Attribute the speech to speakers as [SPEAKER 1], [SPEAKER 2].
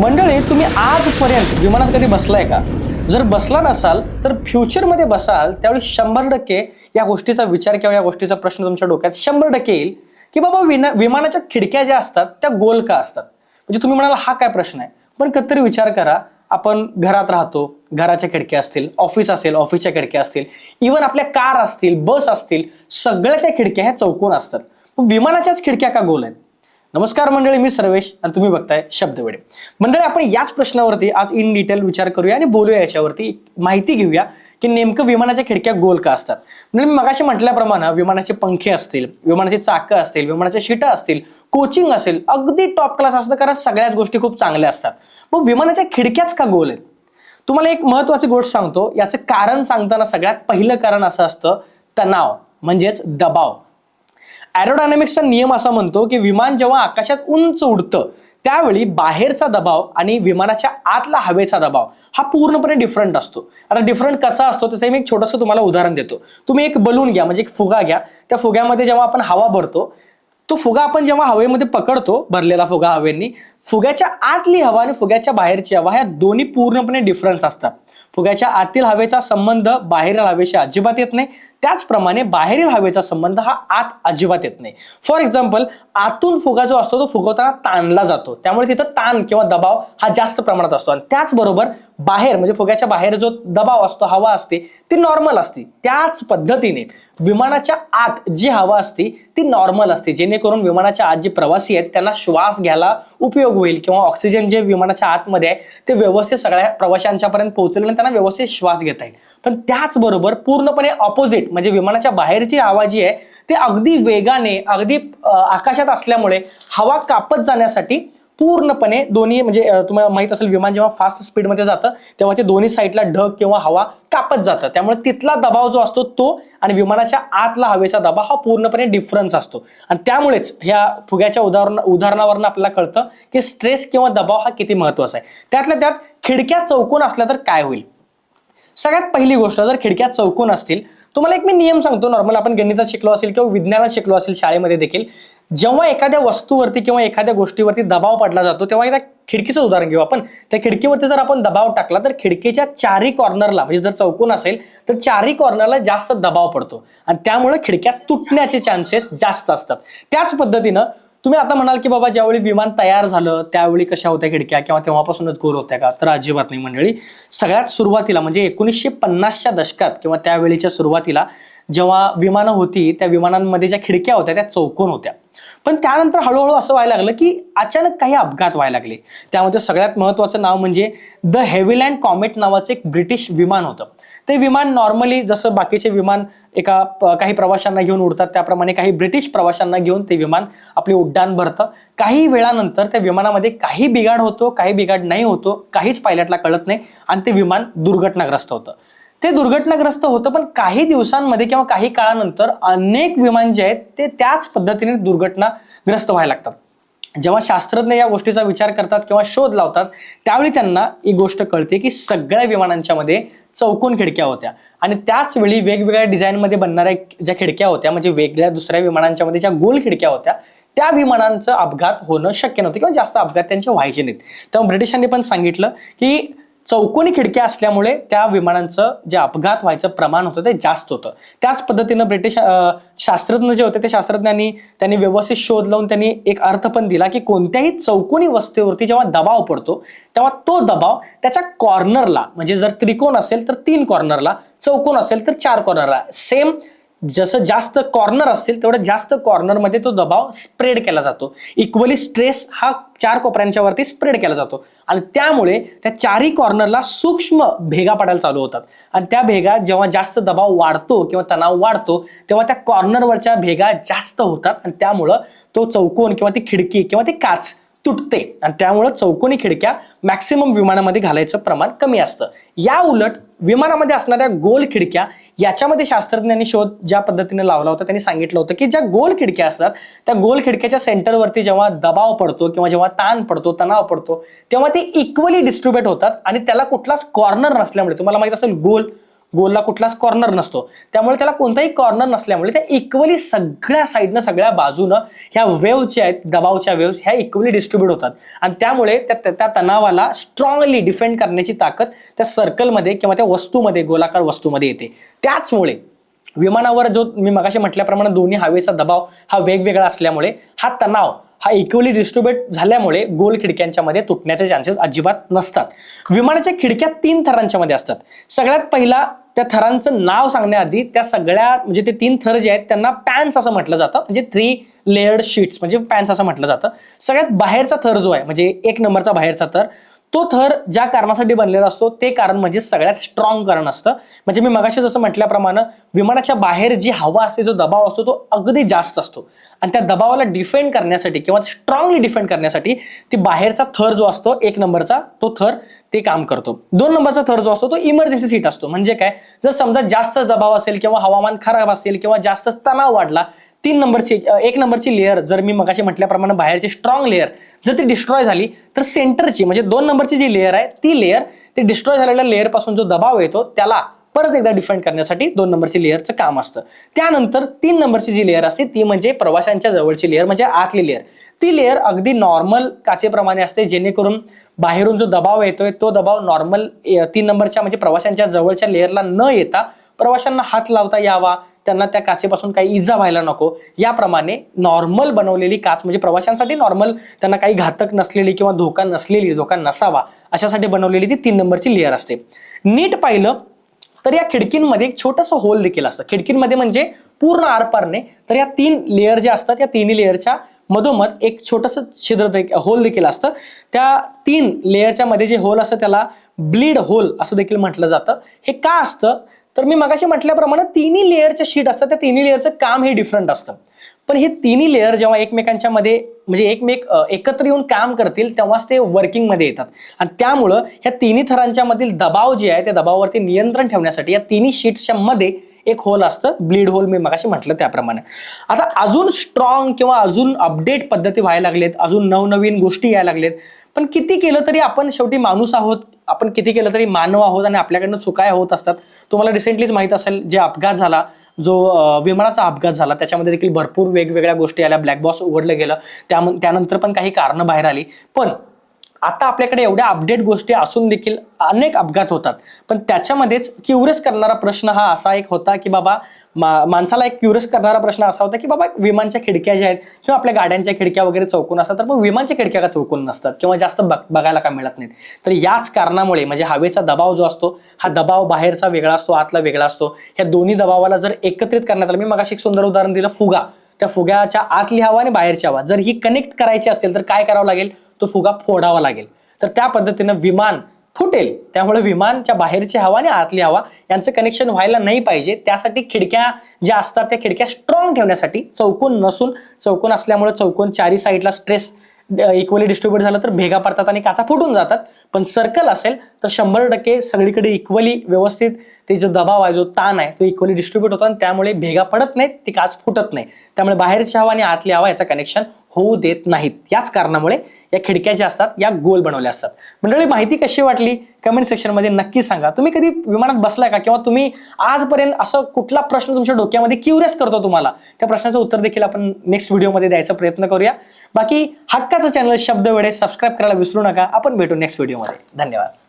[SPEAKER 1] मंडळी तुम्ही आजपर्यंत विमानात कधी बसलाय का? जर बसला नसाल तर फ्युचरमध्ये बसाल त्यावेळी शंभर टक्के या गोष्टीचा विचार किंवा या गोष्टीचा प्रश्न तुमच्या डोक्यात शंभर टक्के येईल की बाबा विना विमानाच्या खिडक्या ज्या असतात त्या गोल का असतात. म्हणजे तुम्ही म्हणाला हा काय प्रश्न आहे? पण कधीतरी विचार करा आपण घरात राहतो घराच्या खिडक्या असतील ऑफिस असेल ऑफिसच्या खिडक्या असतील इवन आपल्या कार असतील बस असतील सगळ्याच्या खिडक्या ह्या चौकोन असतात. विमानाच्याच खिडक्या का गोल आहेत? नमस्कार मंडळी मी सर्वेश आणि तुम्ही बघताय शब्दवेडे मंडळी आपण याच प्रश्नावरती आज इन डिटेल विचार करूया आणि बोलूया याच्यावरती. माहिती घेऊया की नेमकं विमानाच्या खिडक्या गोल का असतात. म्हणजे मी मगाशी म्हटल्याप्रमाणे विमानाचे पंखे असतील विमानाचे चाकं असतील विमानाच्या शिटा असतील कोचिंग असेल अगदी टॉप क्लास असतं कारण सगळ्याच गोष्टी खूप चांगल्या असतात. मग विमानाच्या खिडक्याच का गोल आहेत? तुम्हाला एक महत्वाची गोष्ट सांगतो याचं कारण सांगताना सगळ्यात पहिलं कारण असं असतं तणाव म्हणजेच दबाव. एरोडायनामिक्सचा नियम असा म्हणतो की विमान जेव्हा आकाशात उंच उडतं त्यावेळी बाहेरचा दबाव आणि विमानाच्या आतला हवेचा दबाव हा पूर्णपणे डिफरंट असतो. आता डिफरंट कसा असतो त्याचं मी एक छोटंसं तुम्हाला उदाहरण देतो. तुम्ही एक बलून घ्या म्हणजे एक फुगा घ्या. त्या फुग्यामध्ये जेव्हा आपण हवा भरतो तो फुगा आपण जेव्हा हवेमध्ये पकडतो भरलेला फुगा हवेनी फुग्याच्या आतली हवा आणि फुग्याच्या बाहेरची हवा ह्या दोन्ही पूर्णपणे डिफरन्स असतात. फुग्याच्या आतील हवेचा संबंध बाहेरील हवेशी अजिबात येत नाही त्याचप्रमाणे बाहेरील हवेचा संबंध हा आत अजिबात येत नाही. फॉर एक्झाम्पल आतून फुगा जो असतो तो फुगवताना ताणला जातो. त्यामुळे तिथं ताण किंवा दबाव हा जास्त प्रमाणात असतो. आणि त्याचबरोबर बाहेर म्हणजे फुग्याच्या बाहेर जो दबाव असतो हवा असते ती नॉर्मल असते. त्याच पद्धतीने विमानाच्या आत जी हवा असते ती नॉर्मल असते. जेणेकरून विमानाच्या आत जे प्रवासी आहेत त्यांना श्वास घ्यायला उपयोग होईल किंवा ऑक्सिजन जे विमानाच्या आतमध्ये आहे ते व्यवस्थित सगळ्या प्रवाशांच्यापर्यंत पोहोचले आणि त्यांना व्यवस्थित श्वास घेता येईल. पण त्याचबरोबर पूर्णपणे ऑपोजिट म्हणजे विमानाच्या बाहेरची हवा जी आहे ते अगदी वेगाने अगदी आकाशात असल्यामुळे हवा कापत जाण्यासाठी पूर्णपणे दोन्ही म्हणजे तुम्हाला माहीत असेल विमान जेव्हा फास्ट स्पीडमध्ये जातं तेव्हा ते दोन्ही साईडला ढग किंवा हवा कापत जातं. त्यामुळे तिथला दबाव जो असतो तो आणि विमानाच्या आतला हवेचा दबाव हा पूर्णपणे डिफरन्स असतो. आणि त्यामुळेच ह्या फुग्याच्या उदाहरण उदाहरणावरून आपल्याला कळतं की स्ट्रेस किंवा दबाव हा किती महत्त्वाचा आहे. त्यातल्या त्यात खिडक्या चौकोन असल्या तर काय होईल? सगळ्यात पहिली गोष्ट जर खिडक्या चौकोन असतील तुम्हाला एक मी नियम सांगतो नॉर्मल आपण गणितात शिकलो असेल किंवा विज्ञानात शिकलो असेल शाळेमध्ये देखील जेव्हा एखाद्या वस्तूवरती किंवा एखाद्या गोष्टीवरती दबाव पडला जातो तेव्हा एकदा खिडकीचं उदाहरण घेऊ आपण. त्या खिडकीवरती जर आपण दबाव टाकला तर खिडकीच्या चारी कॉर्नरला म्हणजे जर चौकोन असेल तर चारी कॉर्नरला जास्त दबाव पडतो. आणि त्यामुळे खिडक्या तुटण्याचे चान्सेस जास्त असतात. त्याच पद्धतीनं तुम्ही आता म्हणाल की बाबा ज्यावेळी विमान तयार झालं त्यावेळी कशा होत्या खिडक्या किंवा तेव्हापासूनच गोल होत्या का? तर अजिबात नाही मंडळी. सगळ्यात सुरुवातीला म्हणजे एकोणीसशे पन्नासच्या दशकात किंवा त्यावेळीच्या सुरुवातीला जेव्हा विमानं होती त्या विमानांमध्ये ज्या खिडक्या होत्या त्या चौकोन होत्या. पण त्यानंतर हळूहळू असं व्हायला लागलं की अचानक काही अपघात व्हायला लागले. त्यामध्ये सगळ्यात महत्वाचं नाव म्हणजे द हेव्हिलँड कॉमेट नावाचं एक ब्रिटिश विमान होतं. ते विमान नॉर्मली जसं बाकीचे विमान एका काही प्रवाशांना घेऊन उडतात त्याप्रमाणे काही ब्रिटिश प्रवाशांना घेऊन ते विमान आपले उड्डाण भरतं. काही वेळानंतर त्या विमानामध्ये काही बिघाड होतो काही बिघाड नाही होतो काहीच पायलटला कळत नाही आणि ते विमान दुर्घटनाग्रस्त होतं. ते दुर्घटनाग्रस्त होतं पण काही दिवसांमध्ये किंवा काही काळानंतर अनेक विमान जे आहेत ते त्याच पद्धतीने दुर्घटनाग्रस्त व्हायला लागतात. जेव्हा शास्त्रज्ञ या गोष्टीचा विचार करतात किंवा शोध लावतात त्यावेळी त्यांना ही गोष्ट कळते की सगळ्या विमानांच्या मध्ये चौकोन खिडक्या होत्या. आणि त्याच वेळी वेगवेगळ्या डिझाईनमध्ये बनणाऱ्या ज्या खिडक्या होत्या म्हणजे वेगळ्या दुसऱ्या विमानांच्या मध्ये ज्या गोल खिडक्या होत्या त्या विमानांचं अपघात होणं शक्य नव्हतं किंवा जास्त अपघात त्यांचे व्हायचे नाहीत. तेव्हा ब्रिटिशांनी पण सांगितलं की चौकोनी खिडक्या असल्यामुळे त्या विमानांचं जे अपघात व्हायचं प्रमाण होतं ते जास्त होतं. त्याच पद्धतीनं ब्रिटिश शास्त्रज्ञ जे होते ते शास्त्रज्ञांनी त्यांनी व्यवस्थित शोध लावून त्यांनी एक अर्थ पण दिला की कोणत्याही चौकोनी वस्तूवरती जेव्हा दबाव पडतो तेव्हा तो दबाव त्याच्या कॉर्नरला म्हणजे जर त्रिकोण असेल तर तीन कॉर्नरला चौकोन असेल तर चार कॉर्नरला सेम जसं जास्त कॉर्नर असतील तेवढं जास्त कॉर्नरमध्ये तो दबाव स्प्रेड केला जातो. इक्वली स्ट्रेस हा चार कोपऱ्यांच्या वरती स्प्रेड केला जातो. आणि त्यामुळे त्या चारही कॉर्नरला सूक्ष्म भेगा पडायला चालू होतात. आणि त्या भेगा जेव्हा जास्त दबाव वाढतो किंवा तणाव वाढतो तेव्हा त्या कॉर्नरवरच्या भेगा जास्त होतात. आणि त्यामुळं तो चौकोन किंवा ती खिडकी किंवा ती काच तुटते. आणि त्यामुळं चौकोनी खिडक्या मॅक्सिमम विमानामध्ये घालायचं प्रमाण कमी असतं. या उलट विमानामध्ये असणाऱ्या गोल खिडक्या याच्यामध्ये शास्त्रज्ञांनी शोध ज्या पद्धतीने लावला होता त्यांनी सांगितलं होतं की ज्या गोल खिडक्या असतात त्या गोल खिडक्याच्या सेंटरवरती जेव्हा दबाव पडतो किंवा जेव्हा ताण पडतो तणाव पडतो तेव्हा ते इक्वली डिस्ट्रीब्युट होतात आणि त्याला कुठलाच कॉर्नर नसल्यामुळे तुम्हाला माहीत असेल गोल गोलला कुठलाच कॉर्नर नसतो. त्यामुळे त्याला कोणताही कॉर्नर नसल्यामुळे त्या इक्वली सगळ्या साईडनं सगळ्या बाजूनं ह्या वेव्हच्या आहेत दबावच्या वेव्स ह्या इक्वली डिस्ट्रीब्यूट होतात. आणि त्यामुळे त्या त्या- त्या तणावाला स्ट्रॉंगली डिफेंड करण्याची ताकद त्या सर्कलमध्ये किंवा त्या वस्तूमध्ये गोलाकार वस्तूमध्ये येते. त्याचमुळे विमानावर जो मी मगाशी म्हटल्याप्रमाणे दोन्ही हवेचा दबाव हा वेगवेगळा असल्यामुळे हा तणाव हा इक्वली डिस्ट्रीब्युट झाल्यामुळे गोल खिडक्यांच्या मध्ये तुटण्याचे चान्सेस अजिबात नसतात. विमानाच्या खिडक्या तीन थरांच्या मध्ये असतात. सगळ्यात पहिला त्या थरांचं नाव सांगण्याआधी त्या सगळ्या म्हणजे ते तीन थर जे आहेत त्यांना पॅन्स असं म्हटलं जातं. म्हणजे थ्री लेअर्ड शीट्स म्हणजे पॅन्स असं म्हटलं जातं. सगळ्यात बाहेरचा थर जो आहे म्हणजे एक नंबरचा बाहेरचा थर तो थर ज्या कारणासाठी बनलेला असतो ते कारण म्हणजे सगळ्यात स्ट्रॉंग कारण असतं. म्हणजे मी मगाशी जसं म्हटल्याप्रमाणे विमानाच्या बाहेर जी हवा असते जो दबाव असतो तो अगदी जास्त असतो. आणि त्या दबावाला डिफेंड करण्यासाठी किंवा स्ट्रॉंगली डिफेंड करण्यासाठी ती बाहेरचा थर जो असतो एक नंबरचा तो थर ते काम करतो. दोन नंबरचा थर जो असतो तो इमर्जन्सी सीट असतो. म्हणजे काय? जर समजा जास्त दबाव असेल किंवा हवामान खराब असेल किंवा जास्त तणाव वाढला तीन नंबरची एक नंबरची लेअर जर मी मगाशी म्हटल्याप्रमाणे बाहेरची स्ट्रॉंग लेअर जर ती डिस्ट्रॉय झाली तर सेंटरची म्हणजे दोन नंबरची जी लेअर आहे ती लेअर ती डिस्ट्रॉय झालेल्या लेअरपासून जो दबाव येतो त्याला परत एकदा डिफाईन करण्यासाठी दोन नंबरची लेअरचं काम असतं. त्यानंतर तीन नंबरची जी लेअर असते ती म्हणजे प्रवाशांच्या जवळची लेअर म्हणजे आतली लेअर ती लेअर अगदी नॉर्मल काचेप्रमाणे असते जेणेकरून बाहेरून जो दबाव येतोय तो दबाव नॉर्मल तीन नंबरच्या म्हणजे प्रवाशांच्या जवळच्या लेअरला न येता प्रवाशांना हात लावता यावा. त्यांना त्या काचेपासून काही इजा व्हायला नको. याप्रमाणे नॉर्मल बनवलेली काच म्हणजे प्रवाशांसाठी नॉर्मल त्यांना काही घातक नसलेली किंवा धोका नसलेली धोका नसावा अशासाठी बनवलेली ती तीन नंबरची लेअर असते. नीट पाहिलं तर या खिडकींमध्ये एक छोटंसं होल देखील असतं. खिडकींमध्ये म्हणजे पूर्ण आरपारने. तर या तीन लेअर ज्या असतात या तिन्ही लेअरच्या मधोमध एक छोटंसं छिद्र देखील होल देखील असतं. त्या तीन लेअरच्या मध्ये जे होल असतं त्याला ब्लीड होल असं देखील म्हटलं जातं. हे का असतं? तर मी मगाशी म्हटल्याप्रमाणे तिन्ही लेअरच्या शीट असतात त्या तिन्ही लेअरचं काम हे डिफरंट असतं. पण हे तिन्ही लेअर जेव्हा एकमेकांच्या मध्ये म्हणजे एकमेक एकत्र येऊन काम करतील तेव्हाच ते वर्किंगमध्ये येतात. आणि त्यामुळं ह्या तिन्ही थरांच्या मधील दबाव जे आहे त्या दबावावरती नियंत्रण ठेवण्यासाठी या तिन्ही शीट्सच्या मध्ये एक होल असतं ब्लीड होल मी मगाशी म्हटलं त्याप्रमाणे. आता अजून स्ट्रॉंग किंवा अजून अपडेट पद्धती व्हायला लागलेत अजून नवनवीन गोष्टी यायला लागलेत पण किती केलं तरी आपण शेवटी माणूस आहोत आपण किती केलं तरी मानव आहोत आणि आपल्याकडनं चुकाया होत असतात. तुम्हाला रिसेंटलीच माहीत असेल जे अपघात झाला जो विमानाचा अपघात झाला त्याच्यामध्ये देखील भरपूर वेगवेगळ्या गोष्टी आल्या. ब्लॅक बॉक्स उघडलं गेलं. त्या त्यानंतर पण काही कारणं बाहेर आली. पण आता आपल्याकडे एवढ्या अपडेट गोष्टी असून देखील अनेक अपघात होतात. पण त्याच्यामध्येच क्युरियस करणारा प्रश्न हा असा एक होता की बाबा मा- माणसाला एक क्युरियस करणारा प्रश्न असा होता की बाबा विमानच्या खिडक्या ज्या आहेत किंवा आपल्या गाड्यांच्या खिडक्या वगैरे चौकून असतात तर मग विमानच्या खिडक्या का चौकून नसतात किंवा जास्त बघ- बघायला का मिळत नाहीत? तर याच कारणामुळे म्हणजे हवेचा दबाव जो असतो हा दबाव बाहेरचा वेगळा असतो आतला वेगळा असतो. ह्या दोन्ही दबावाला जर एकत्रित करण्यात आलं मी मगाशी एक सुंदर उदाहरण दिलं फुगा. त्या फुग्याच्या आतली हवा आणि बाहेरची हवा. जर ही कनेक्ट करायची असेल तर काय करावं लागेल? तो फुगा फोडावा लागेल. तर त्या पद्धतीनं विमान फुटेल. त्यामुळे विमानच्या बाहेरची हवा आणि आतली हवा यांचं कनेक्शन व्हायला नाही पाहिजे. त्यासाठी खिडक्या ज्या असतात त्या खिडक्या स्ट्रॉंग ठेवण्यासाठी चौकोन नसून चौकोन असल्यामुळे चौकोन चारी साईडला स्ट्रेस इक्वली डिस्ट्रीब्युट झालं तर भेगा पडतात आणि काचा फुटून जातात. पण सर्कल असेल तर शंभर टक्के सगळीकडे इक्वली व्यवस्थित ते जो दबाव आहे जो ताण आहे तो इक्वली डिस्ट्रीब्यूट होतो आणि त्यामुळे भेगा पडत नाहीत ती काच फुटत नाही. त्यामुळे बाहेरची हवा आणि आतली हवा याचं कनेक्शन होऊ देत नाहीत. याच कारणामुळे या खिडक्या ज्या असतात या गोल बनवल्या असतात. मंडळी माहिती कशी वाटली? कमेंट सेक्शनमध्ये नक्की सांगा. तुम्ही कधी विमानात बसलाय का? किंवा तुम्ही आजपर्यंत असं कुठला प्रश्न तुमच्या डोक्यामध्ये क्युरियस करतो तुम्हाला? त्या प्रश्नाचं उत्तर देखील आपण नेक्स्ट व्हिडिओमध्ये द्यायचा प्रयत्न करूया. बाकी हक्काचं चॅनल शब्द वेळे सबस्क्राईब करायला विसरू नका. आपण भेटू नेक्स्ट व्हिडिओमध्ये धन्यवाद.